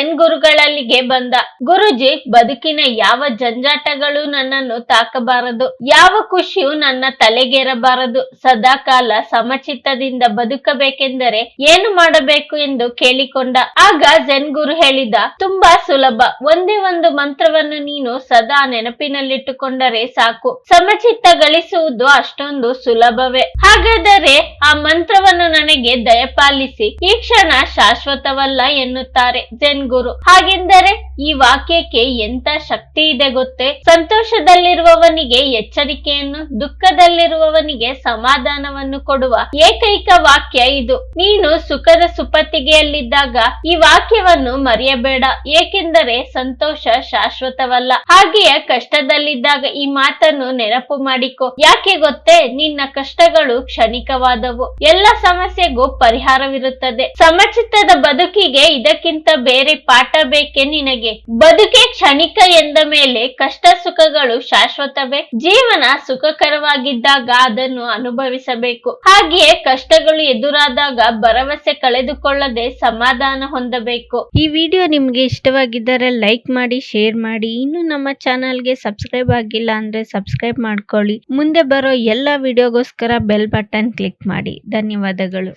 Zen ಗುರುಗಳಲ್ಲಿಗೆ ಬಂದ ಗುರುಜಿ ಬದುಕಿನ ಯಾವ ಜಂಜಾಟಗಳು ನನ್ನನ್ನು ತಾಕಬಾರದು, ಯಾವ ಖುಷಿಯು ನನ್ನ ತಲೆಗೇರಬಾರದು ಸದಾ ಕಾಲ ಸಮಚಿತ್ತದಿಂದ ಬದುಕಬೇಕೆಂದರೆ ಏನು ಮಾಡಬೇಕು ಎಂದು ಕೇಳಿಕೊಂಡ. ಆಗ ಝೆನ್ ಗುರು ಹೇಳಿದ, ತುಂಬಾ ಸುಲಭ, ಒಂದೇ ಒಂದು ಮಂತ್ರವನ್ನು ನೀನು ಸದಾ ನೆನಪಿನಲ್ಲಿಟ್ಟುಕೊಂಡರೆ ಸಾಕು ಸಮಚಿತ್ತ ಗಳಿಸುವುದು ಅಷ್ಟೊಂದು ಸುಲಭವೇ. ಹಾಗಾದರೆ ಆ ಮಂತ್ರವನ್ನು ನನಗೆ ದಯಪಾಲಿಸಿ, ಈ ಕ್ಷಣ ಶಾಶ್ವತವಲ್ಲ ಎನ್ನುತ್ತಾರೆ ಝೆನ್ ಗುರು. ಹಾಗೆಂದರೆ ಈ ವಾಕ್ಯಕ್ಕೆ ಎಂತ ಶಕ್ತಿ ಇದೆ ಗೊತ್ತೇ? ಸಂತೋಷದಲ್ಲಿರುವವನಿಗೆ ಎಚ್ಚರಿಕೆಯನ್ನು, ದುಃಖದಲ್ಲಿರುವವನಿಗೆ ಸಮಾಧಾನವನ್ನು ಕೊಡುವ ಏಕೈಕ ವಾಕ್ಯ ಇದು. ನೀನು ಸುಖದ ಸುಪತ್ತಿಗೆಯಲ್ಲಿದ್ದಾಗ ಈ ವಾಕ್ಯವನ್ನು ಮರೆಯಬೇಡ, ಏಕೆಂದರೆ ಸಂತೋಷ ಶಾಶ್ವತವಲ್ಲ. ಹಾಗೆಯೇ ಕಷ್ಟದಲ್ಲಿದ್ದಾಗ ಈ ಮಾತನ್ನು ನೆನಪು ಮಾಡಿಕೊ. ಯಾಕೆ ಗೊತ್ತೇ? ನಿನ್ನ ಕಷ್ಟಗಳು ಕ್ಷಣಿಕವಾದವು. ಎಲ್ಲ ಸಮಸ್ಯೆಗೂ ಪರಿಹಾರವಿರುತ್ತದೆ. ಸಮಚಿತ್ತದ ಬದುಕಿಗೆ ಇದಕ್ಕಿಂತ ಬೇರೆ ಪಾಠ ಬೇಕೆ ನಿನಗೆ? ಬದುಕೆ ಕ್ಷಣಿಕ ಎಂದ ಮೇಲೆ ಕಷ್ಟ ಸುಖಗಳು ಶಾಶ್ವತವೇ? ಜೀವನ ಸುಖಕರವಾಗಿದ್ದಾಗ ಅದನ್ನು ಅನುಭವಿಸಬೇಕು. ಹಾಗೆಯೇ ಕಷ್ಟಗಳು ಎದುರಾದಾಗ ಭರವಸೆ ಕಳೆದುಕೊಳ್ಳದೆ ಸಮಾಧಾನ ಹೊಂದಬೇಕು. ಈ ವಿಡಿಯೋ ನಿಮಗೆ ಇಷ್ಟವಾಗಿದ್ದರೆ ಲೈಕ್ ಮಾಡಿ, ಶೇರ್ ಮಾಡಿ. ಇನ್ನು ನಮ್ಮ ಚಾನಲ್ಗೆ ಸಬ್ಸ್ಕ್ರೈಬ್ ಆಗಿಲ್ಲ ಅಂದ್ರೆ ಸಬ್ಸ್ಕ್ರೈಬ್ ಮಾಡ್ಕೊಳ್ಳಿ. ಮುಂದೆ ಬರೋ ಎಲ್ಲ ವಿಡಿಯೋಗೋಸ್ಕರ ಬೆಲ್ ಬಟನ್ ಕ್ಲಿಕ್ ಮಾಡಿ. ಧನ್ಯವಾದಗಳು.